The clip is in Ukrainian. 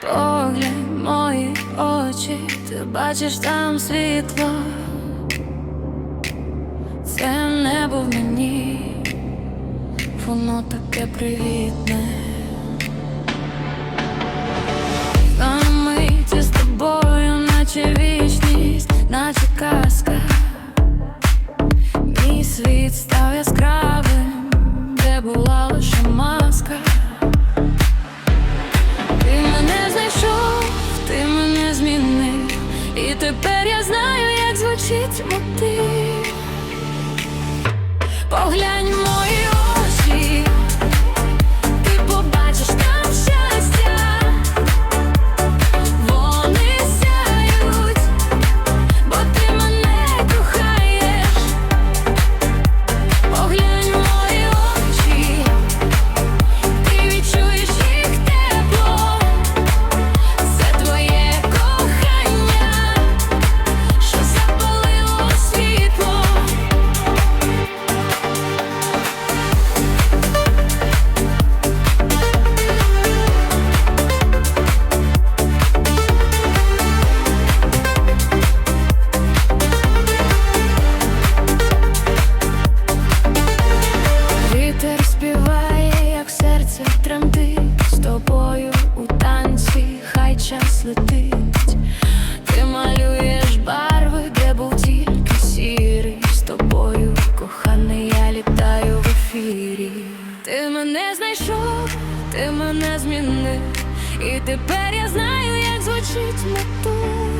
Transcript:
поглянь мої очі, ти бачиш там світло, це небо в мені, воно таке привітне. Миті з тобою, наче вічність, наче казка, мій світ став яскравим. звучить мотив. не змінив, і тепер я знаю, як звучить мотор